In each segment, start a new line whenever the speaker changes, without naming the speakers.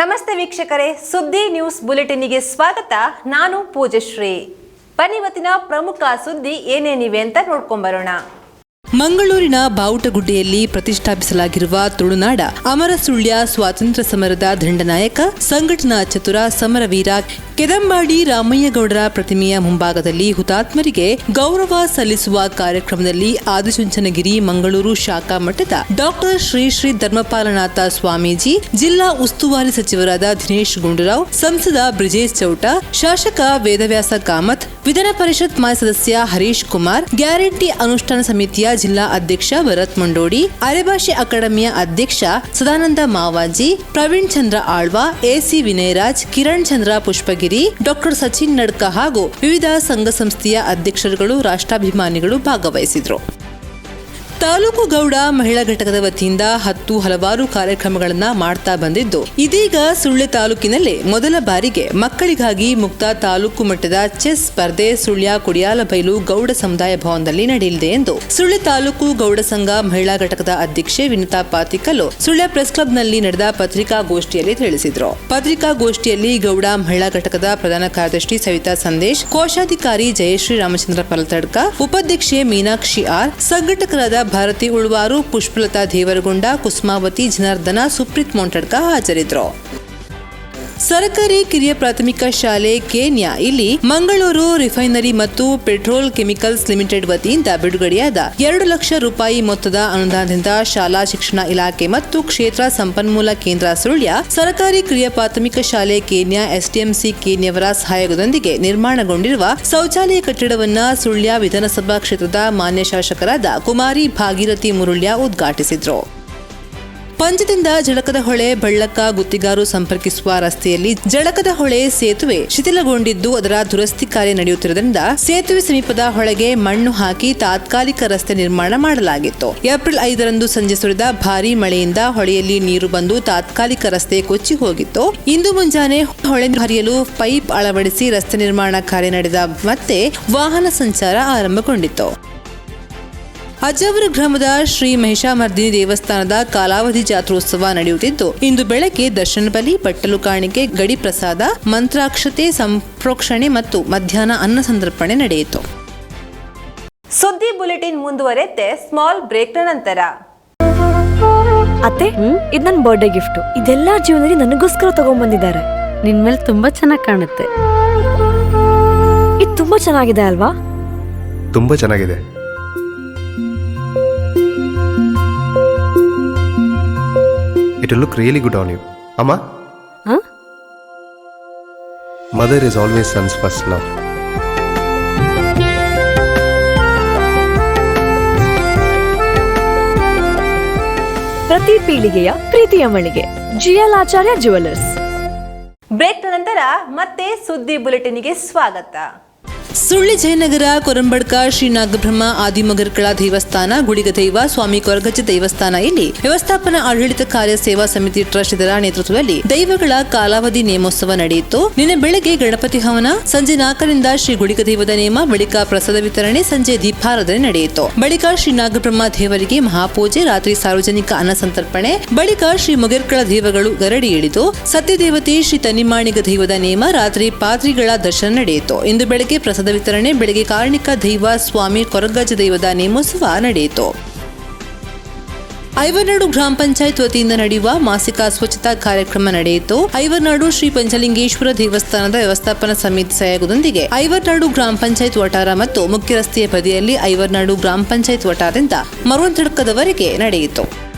ನಮಸ್ತೆ ವೀಕ್ಷಕರೇ ಸುದ್ದಿ ನ್ಯೂಸ್ ಬುಲೆಟಿನ್ಗೆ ಸ್ವಾಗತ. ನಾನು ಪೂಜಶ್ರೀ. ಬನ್ನಿವತ್ತಿನ ಪ್ರಮುಖ ಸುದ್ದಿ ಏನೇನಿವೆ ಅಂತ ನೋಡ್ಕೊಂಬರೋಣ.
ಮಂಗಳೂರಿನ ಬಾವುಟಗುಡ್ಡೆಯಲ್ಲಿ ಪ್ರತಿಷ್ಠಾಪಿಸಲಾಗಿರುವ ತುಳುನಾಡ ಅಮರ ಸುಳ್ಯ ಸ್ವಾತಂತ್ರ್ಯ ಸಮರದ ದಂಡನಾಯಕ, ಸಂಘಟನಾ ಚತುರ ಸಮರವೀರ ಕೆದಂಬಾಡಿ ರಾಮಯ್ಯಗೌಡರ ಪ್ರತಿಮೆಯ ಮುಂಭಾಗದಲ್ಲಿ ಹುತಾತ್ಮರಿಗೆ ಗೌರವ ಸಲ್ಲಿಸುವ ಕಾರ್ಯಕ್ರಮದಲ್ಲಿ ಆದಿಚುಂಚನಗಿರಿ ಮಂಗಳೂರು ಶಾಖಾ ಮಠದ ಡಾಕ್ಟರ್ ಶ್ರೀ ಶ್ರೀ ಧರ್ಮಪಾಲನಾಥ ಸ್ವಾಮೀಜಿ, ಜಿಲ್ಲಾ ಉಸ್ತುವಾರಿ ಸಚಿವರಾದ ದಿನೇಶ್ ಗುಂಡೂರಾವ್, ಸಂಸದ ಬ್ರಿಜೇಶ್ ಚೌಟ, ಶಾಸಕ ವೇದವ್ಯಾಸ ಕಾಮತ್, ವಿಧಾನ ಪರಿಷತ್ ಮಾಜಿ ಸದಸ್ಯ ಹರೀಶ್ ಕುಮಾರ್, ಗ್ಯಾರಂಟಿ ಅನುಷ್ಠಾನ ಸಮಿತಿಯ ಜಿಲ್ಲಾ ಅಧ್ಯಕ್ಷ ಭರತ್ ಮಂಡೋಡಿ ಅರೆಭಾಷೆ ಅಕಾಡೆಮಿಯ ಅಧ್ಯಕ್ಷ ಸದಾನಂದ ಮಾವಾಜಿ, ಪ್ರವೀಣ್ ಚಂದ್ರ ಆಳ್ವ, ಎಸಿ ವಿನಯರಾಜ್, ಕಿರಣ್ ಚಂದ್ರ ಪುಷ್ಪಗಿರಿ, ಡಾಕ್ಟರ್ ಸಚಿನ್ ನಡ್ಕ ಹಾಗೂ ವಿವಿಧ ಸಂಘ ಸಂಸ್ಥೆಯ ಅಧ್ಯಕ್ಷರುಗಳು, ರಾಷ್ಟ್ರಾಭಿಮಾನಿಗಳು ಭಾಗವಹಿಸಿದ್ರು. ತಾಲೂಕು ಗೌಡ ಮಹಿಳಾ ಘಟಕದ ವತಿಯಿಂದ ಹತ್ತು ಹಲವಾರು ಕಾರ್ಯಕ್ರಮಗಳನ್ನ ಮಾಡ್ತಾ ಬಂದಿದ್ದು. ಇದೀಗ ಸುಳ್ಯ ತಾಲೂಕಿನಲ್ಲೇ ಮೊದಲ ಬಾರಿಗೆ ಮಕ್ಕಳಿಗಾಗಿ ಮುಕ್ತ ತಾಲೂಕು ಮಟ್ಟದ ಚೆಸ್ ಸ್ಪರ್ಧೆ ಸುಳ್ಯ ಕುಡಿಯಾಲಬೈಲು ಗೌಡ ಸಮುದಾಯ ಭವನದಲ್ಲಿ ನಡೆಯಲಿದೆ ಎಂದು ಸುಳ್ಯ ತಾಲೂಕು ಗೌಡ ಸಂಘ ಮಹಿಳಾ ಘಟಕದ ಅಧ್ಯಕ್ಷೆ ವಿನಿತಾ ಪಾತಿಕಲ್ಲು ಸುಳ್ಯ ಪ್ರೆಸ್ ಕ್ಲಬ್ನಲ್ಲಿ ನಡೆದ ಪತ್ರಿಕಾಗೋಷ್ಠಿಯಲ್ಲಿ ತಿಳಿಸಿದರು. ಪತ್ರಿಕಾಗೋಷ್ಠಿಯಲ್ಲಿ ಗೌಡ ಮಹಿಳಾ ಘಟಕದ ಪ್ರಧಾನ ಕಾರ್ಯದರ್ಶಿ ಸವಿತಾ ಸಂದೇಶ್, ಕೋಶಾಧಿಕಾರಿ ಜಯಶ್ರೀ ರಾಮಚಂದ್ರ ಪಲತಡ್ಕ, ಉಪಾಧ್ಯಕ್ಷೆ ಮೀನಾಕ್ಷಿ ಆರ್, ಸಂಘಟಕರಾದ ಭಾರತಿ ಉಳ್ವಾರು ಪುಷ್ಪಲತಾ ದೇವರಗೊಂಡ ಕುಸುಮಾವತಿ ಜನಾರ್ದನ ಸುಪ್ರೀತ್ ಮೊಂಟಡ್ಕ ಹಾಜರಿದ್ದರು ಸರ್ಕಾರಿ ಕಿರಿಯ ಪ್ರಾಥಮಿಕ ಶಾಲೆ ಕೇನ್ಯಾ, ಇಲ್ಲಿ ಮಂಗಳೂರು ರಿಫೈನರಿ ಮತ್ತು ಪೆಟ್ರೋಲ್ ಕೆಮಿಕಲ್ಸ್ ಲಿಮಿಟೆಡ್ ವತಿಯಿಂದ ಬಿಡುಗಡೆಯಾದ ಎರಡು ಲಕ್ಷ ರೂಪಾಯಿ ಮೊತ್ತದ ಅನುದಾನದಿಂದ ಶಾಲಾ ಶಿಕ್ಷಣ ಇಲಾಖೆ ಮತ್ತು ಕ್ಷೇತ್ರ ಸಂಪನ್ಮೂಲ ಕೇಂದ್ರ ಸುಳ್ಯ ಸರ್ಕಾರಿ ಕಿರಿಯ ಪ್ರಾಥಮಿಕ ಶಾಲೆ ಕೇನ್ಯಾ ಎಸ್ಡಿಎಂಸಿ ಕೇನ್ಯವರ ಸಹಾಯದೊಂದಿಗೆ ನಿರ್ಮಾಣಗೊಂಡಿರುವ ಶೌಚಾಲಯ ಕಟ್ಟಡವನ್ನ ಸುಳ್ಯ ವಿಧಾನಸಭಾ ಕ್ಷೇತ್ರದ ಮಾನ್ಯ ಶಾಸಕರಾದ ಕುಮಾರಿ ಭಾಗೀರಥಿ ಮುರುಳ್ಯ ಉದ್ಘಾಟಿಸಿದ್ರು. ಪಂಚದಿಂದ ಜಳಕದ ಹೊಳೆ ಬಳ್ಳಕ್ಕ ಗುತ್ತಿಗಾರು ಸಂಪರ್ಕಿಸುವ ರಸ್ತೆಯಲ್ಲಿ ಜಳಕದ ಹೊಳೆ ಸೇತುವೆ ಶಿಥಿಲಗೊಂಡಿದ್ದು ಅದರ ದುರಸ್ತಿ ಕಾರ್ಯ ನಡೆಯುತ್ತಿರುವುದರಿಂದ ಸೇತುವೆ ಸಮೀಪದ ಹೊಳೆಗೆ ಮಣ್ಣು ಹಾಕಿ ತಾತ್ಕಾಲಿಕ ರಸ್ತೆ ನಿರ್ಮಾಣ ಮಾಡಲಾಗಿತ್ತು. ಏಪ್ರಿಲ್ ಐದರಂದು ಸಂಜೆ ಸುರಿದ ಭಾರೀ ಮಳೆಯಿಂದ ಹೊಳೆಯಲ್ಲಿ ನೀರು ಬಂದು ತಾತ್ಕಾಲಿಕ ರಸ್ತೆ ಕೊಚ್ಚಿ ಹೋಗಿತ್ತು. ಇಂದು ಮುಂಜಾನೆ ಹೊಳೆ ಹರಿಯಲು ಪೈಪ್ ಅಳವಡಿಸಿ ರಸ್ತೆ ನಿರ್ಮಾಣ ಕಾರ್ಯ ನಡೆದ ಮತ್ತೆ ವಾಹನ ಸಂಚಾರ ಆರಂಭಗೊಂಡಿತ್ತು. ಅಜ್ಜಾವರ ಗ್ರಾಮದ ಶ್ರೀ ಮಹಿಷಾಮರ್ದಿನಿ ದೇವಸ್ಥಾನದ ಕಾಲಾವಧಿ ಜಾತ್ರೋತ್ಸವ ನಡೆಯುತ್ತಿದ್ದು ಇಂದು ಬೆಳಗ್ಗೆ ದರ್ಶನ ಬಲಿ ಬಟ್ಟಲು ಕಾಣಿಕೆ ಗಡಿ ಪ್ರಸಾದ ಮಂತ್ರಾಕ್ಷತೆ ಸಂಪ್ರೋಕ್ಷಣೆ ಮತ್ತು ಮಧ್ಯಾಹ್ನ ಅನ್ನ ಸಂದರ್ಪಣೆ ನಡೆಯಿತು.
ಸುದ್ದಿ ಬುಲೆಟಿನ್ ಮುಂದುವರೆತೆ ಸ್ಮಾಲ್ ಬ್ರೇಕ್ ನಂತರ.
ಅತ್ತೆ ಇದು ನನ್ನ ಬರ್ಡೇ ಗಿಫ್ಟ್ ಇದೆಲ್ಲ ಜೀವನದಲ್ಲಿ ನನಗೋಸ್ಕರ ತಗೊಂಡ್ಬಂದಿದ್ದಾರೆ.
ನಿನ್ ಮೇಲೆ ತುಂಬಾ ಚೆನ್ನಾಗಿ ಕಾಣುತ್ತೆ.
ಇದು ತುಂಬಾ ಚೆನ್ನಾಗಿದೆ ಅಲ್ವಾ?
ತುಂಬಾ ಚೆನ್ನಾಗಿದೆ. It look really good on you ಅಮ್ಮ? Mother is always son's first love
ಪ್ರತಿ ಪೀಳಿಗೆಯ ಪ್ರೀತಿಯ ಮಳಿಗೆ. ಜಿಎಲ್ ಆಚಾರ್ಯ ಜುವೆಲ್ಲರ್ಸ್
ಬ್ರೇಕ್ ನಂತರ ಮತ್ತೆ ಸುದ್ದಿ ಬುಲೆಟಿನ್ಗೆ ಸ್ವಾಗತ.
ಸುಳ್ಳಿ ಜಯನಗರ, ಕೊರಂಬಡ್ಕ ಶ್ರೀ ನಾಗಬ್ರಹ್ಮ ಆದಿಮಗರ್ಕಳ ದೇವಸ್ಥಾನ ಗುಡಿಗದೈವ ಸ್ವಾಮಿ ಕೊರಗಜ್ಜ ದೇವಸ್ಥಾನ ಇಲ್ಲಿ ವ್ಯವಸ್ಥಾಪನಾ ಆಡಳಿತ ಕಾರ್ಯ ಸೇವಾ ಸಮಿತಿ ಟ್ರಸ್ಟ್ ಇದರ ನೇತೃತ್ವದಲ್ಲಿ ದೈವಗಳ ಕಾಲಾವಧಿ ನೇಮೋತ್ಸವ ನಡೆಯಿತು. ನಿನ್ನೆ ಬೆಳಗ್ಗೆ ಗಣಪತಿ ಹವನ, ಸಂಜೆ ನಾಲ್ಕರಿಂದ ಶ್ರೀ ಗುಡಿಗದೈವದ ನೇಮ, ಬಳಿಕ ಪ್ರಸಾದ ವಿತರಣೆ, ಸಂಜೆ ದೀಪಾರಾಧನೆ ನಡೆಯಿತು. ಬಳಿಕ ಶ್ರೀ ನಾಗಬ್ರಹ್ಮ ದೇವರಿಗೆ ಮಹಾಪೂಜೆ, ರಾತ್ರಿ ಸಾರ್ವಜನಿಕ ಅನ್ನ ಸಂತರ್ಪಣೆ, ಬಳಿಕ ಶ್ರೀ ಮೊಗೆರ್ಕಳ ದೇವಗಳು ಗರಡಿ ಇಳಿದು, ಸತ್ಯದೇವತೆ ಶ್ರೀ ತನಿಮಾಣಿಗ ದೈವದ ನೇಮ, ರಾತ್ರಿ ಪಾದ್ರಿಗಳ ದರ್ಶನ ನಡೆಯಿತು. ಇಂದು ಬೆಳಗ್ಗೆ ಪ್ರಸಾದ ವಿತರಣೆ ಬೆಳಗ್ಗೆ ಕಾರ್ಣಿಕ ದೈವ ಸ್ವಾಮಿ ಕೊರಗಜ ದೈವದ ನೇಮೋತ್ಸವ ನಡೆಯಿತು. ಐವರ್ನಾಡು ಗ್ರಾಮ ಪಂಚಾಯತ್ ವತಿಯಿಂದ ನಡೆಯುವ ಮಾಸಿಕ ಸ್ವಚ್ಛತಾ ಕಾರ್ಯಕ್ರಮ ನಡೆಯಿತು. ಐವರ್ನಾಡು ಶ್ರೀ ಪಂಚಲಿಂಗೇಶ್ವರ ದೇವಸ್ಥಾನದ ವ್ಯವಸ್ಥಾಪನಾ ಸಮಿತಿ ಸಹಯೋಗದೊಂದಿಗೆ ಐವರ್ನಾಡು ಗ್ರಾಮ ಪಂಚಾಯತ್ ವಟಾರ ಮತ್ತು ಮುಖ್ಯ ರಸ್ತೆಯ ಬದಿಯಲ್ಲಿ ಐವರ್ನಾಡು ಗ್ರಾಮ ಪಂಚಾಯತ್ ವಟಾರದಿಂದ ಮರುವಂತಡ್ಕದವರೆಗೆ ನಡೆಯಿತು.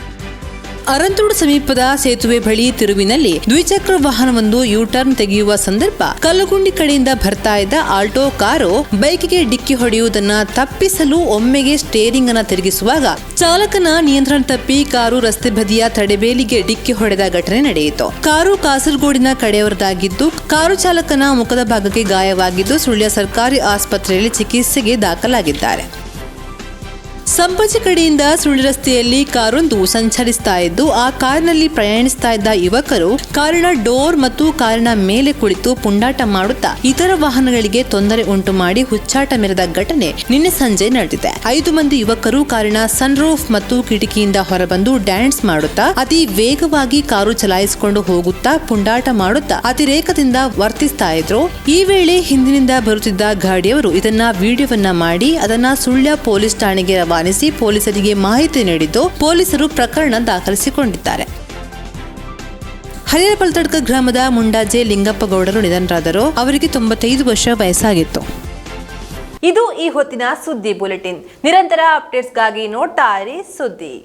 ಅರಂತೋಡು ಸಮೀಪದ ಸೇತುವೆ ಬಳಿ ತಿರುವಿನಲ್ಲಿ ದ್ವಿಚಕ್ರ ವಾಹನವೊಂದು ಯೂ ಟರ್ನ್ ತೆಗೆಯುವ ಸಂದರ್ಭ ಕಲ್ಲುಗುಂಡಿ ಕಡೆಯಿಂದ ಬರ್ತಾ ಇದ್ದ ಆಲ್ಟೋ ಕಾರು ಬೈಕಿಗೆ ಡಿಕ್ಕಿ ಹೊಡೆಯುವುದನ್ನ ತಪ್ಪಿಸಲು ಒಮ್ಮೆಗೆ ಸ್ಟೇರಿಂಗ್ ಅನ್ನ ತಿರುಗಿಸುವಾಗ ಚಾಲಕನ ನಿಯಂತ್ರಣ ತಪ್ಪಿ ಕಾರು ರಸ್ತೆ ಬದಿಯ ತಡೆಬೇಲಿಗೆ ಡಿಕ್ಕಿ ಹೊಡೆದ ಘಟನೆ ನಡೆಯಿತು. ಕಾರು ಕಾಸರಗೋಡಿನ ಕಡೆಯವರದಾಗಿದ್ದು, ಕಾರು ಚಾಲಕನ ಮುಖದ ಭಾಗಕ್ಕೆ ಗಾಯವಾಗಿದ್ದು ಸುಳ್ಯ ಸರ್ಕಾರಿ ಆಸ್ಪತ್ರೆಯಲ್ಲಿ ಚಿಕಿತ್ಸೆಗೆ ದಾಖಲಾಗಿದ್ದಾರೆ. ಸಂಪಾಜಿ ಕಡೆಯಿಂದ ಸುಳ್ಳು ರಸ್ತೆಯಲ್ಲಿ ಕಾರೊಂದು ಸಂಚರಿಸ್ತಾ ಇದ್ದು, ಆ ಕಾರಿನಲ್ಲಿ ಪ್ರಯಾಣಿಸ್ತಾ ಇದ್ದ ಯುವಕರು ಕಾರಿನ ಡೋರ್ ಮತ್ತು ಕಾರಿನ ಮೇಲೆ ಕುಳಿತು ಪುಂಡಾಟ ಮಾಡುತ್ತಾ ಇತರ ವಾಹನಗಳಿಗೆ ತೊಂದರೆ ಉಂಟು ಮಾಡಿ ಹುಚ್ಚಾಟ ಮೆರೆದ ಘಟನೆ ನಿನ್ನೆ ಸಂಜೆ ನಡೆದಿದೆ. ಐದು ಮಂದಿ ಯುವಕರು ಕಾರಿನ ಸನ್ರೂಫ್ ಮತ್ತು ಕಿಟಕಿಯಿಂದ ಹೊರಬಂದು ಡ್ಯಾನ್ಸ್ ಮಾಡುತ್ತಾ, ಅತಿ ವೇಗವಾಗಿ ಕಾರು ಚಲಾಯಿಸಿಕೊಂಡು ಹೋಗುತ್ತಾ ಪುಂಡಾಟ ಮಾಡುತ್ತಾ ಅತಿರೇಕದಿಂದ ವರ್ತಿಸ್ತಾ ಇದ್ರು. ಈ ವೇಳೆ ಹಿಂದಿನಿಂದ ಬರುತ್ತಿದ್ದ ಗಾಡಿಯವರು ಇದನ್ನ ವಿಡಿಯೋವನ್ನ ಮಾಡಿ ಅದನ್ನ ಸುಳ್ಯ ಪೊಲೀಸ್ ಠಾಣೆಗೆ ರವಾನಿಸಿ ಪೊಲೀಸರಿಗೆ ಮಾಹಿತಿ ನೀಡಿದ್ದು ಪೊಲೀಸರು ಪ್ರಕರಣ ದಾಖಲಿಸಿಕೊಂಡಿದ್ದಾರೆ. ಹರಿಹರ ಗ್ರಾಮದ ಮುಂಡಾಜೆ ಲಿಂಗಪ್ಪಗೌಡರು ನಿಧನರಾದರು. ಅವರಿಗೆ ತೊಂಬತ್ತೈದು ವರ್ಷ ವಯಸ್ಸಾಗಿತ್ತು.
ಇದು ಈ ಹೊತ್ತಿನ ಸುದ್ದಿ ಬುಲೆಟಿನ್. ನಿರಂತರ ಅಪ್ಡೇಟ್ಸ್ಗಾಗಿ ನೋಡ್ತಾ ಇರಿ ಸುದ್ದಿ.